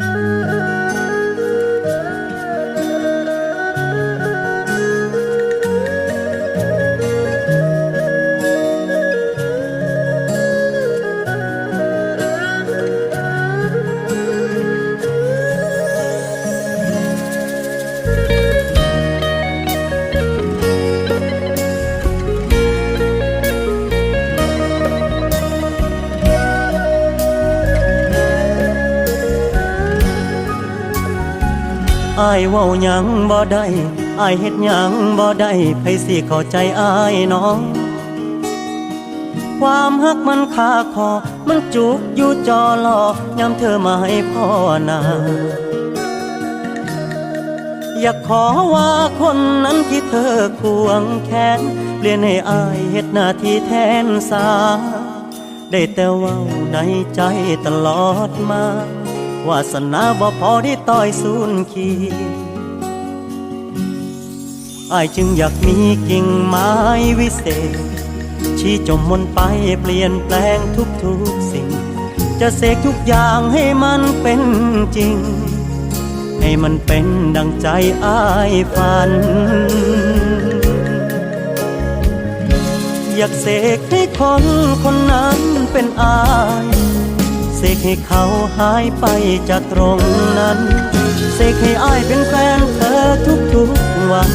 Música อายเว้าหยังบ่ได้อายเฮ็ดหยังบ่ได้ไผสิเข้าใจอายน้อง ความฮักมันคาคอ มันจุกอยู่จอลอยามเธอมาให้พ่อนาอยากขอว่าคนนั้นที่เธอควงแขนเปลี่ยนให้อายเฮ็ดหน้าที่แทนสา ได้แต่ว่าในใจตลอดมา วาสนาบ่พอได้ต่อยสูนขีอายจึงอยากมีกิ่งไม้วิเศษ ชี้จมมนไปเปลี่ยนแปลงทุกๆสิ่ง จะเสกทุกอย่างให้มันเป็นจริง ให้มันเป็นดังใจอายฝัน อยากเสกให้คนคนนั้นเป็นอาย กให้เขาหายไปจากตรงนั้น เสกให้อ้ายเป็นแฟนเธอทุกๆวัน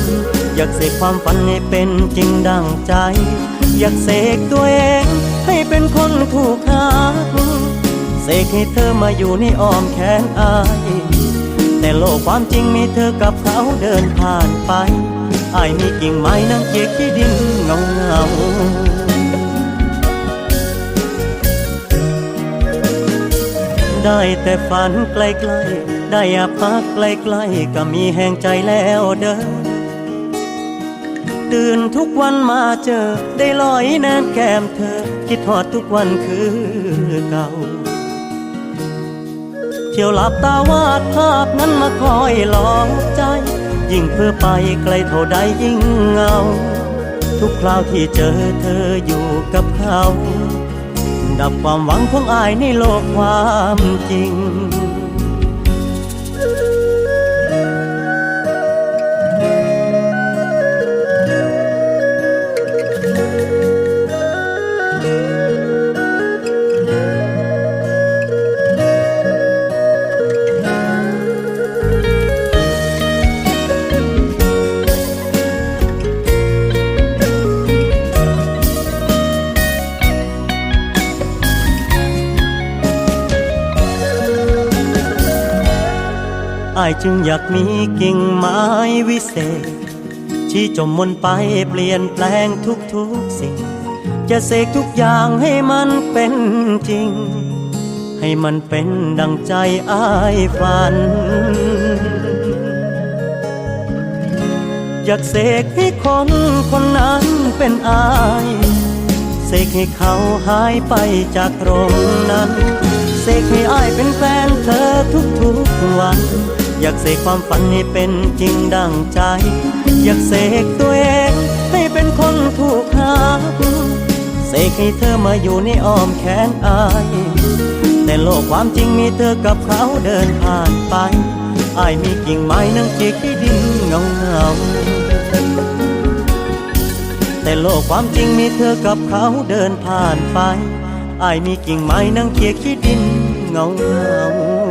อยากเสกความฝันให้เป็นจริงดังใจ อยากเสกตัวเองให้เป็นคนถูกหาเสกให้เธอมาอยู่ในอ้อมแขนอ้ายแต่โลกความจริงมีเธอกับเขาเดินผ่านไปอ้ายมีกิ่งไม้นั่งเกียกที่ดินเงา ได้แต่ฝันไกลๆ ได้อาพักไกลๆ ก็มีแห่งใจแล้วเด้อตื่นทุกวันมาเจอ ได้ลอยแนมแก้มเธอ คิดทอดทุกวันคือเก่า เที่ยวหลับตาวาดภาพนั้นมาคอยหลอกใจ ยิ่งเพื่อไปไกลเท่าใดยิ่งเงา ทุกคราวที่เจอเธออยู่กับเขา ดับความหวังของอายในโลกความจริง อายจึงอยากมีกิ่งไม้วิเศษชี้จมมนไปเปลี่ยนแปลงทุกๆสิ่ง จะเสกทุกอย่างให้มันเป็นจริง ให้มันเป็นดังใจอายฝัน อยากเสกให้คนคนนั้นเป็นอายเสกให้เขาหายไปจากตรงนั้น เสกให้อายเป็นแฟนเธอ อยากเสกความฝันให้เป็นจริงดังใจ อยากเสกตัวเองให้เป็นคนถูกหาเสกให้เธอมาอยู่ในอ้อมแขนอาย แต่โลกความจริงมีเธอกับเขาเดินผ่านไปอายมีกิ่งไม้นั่งเกียกที่ดินเงาเงาแต่โลกความจริงมีเธอกับเขาเดินผ่านไปอายมีกิ่งไม้นั่งเกียกที่ดินเงาเงา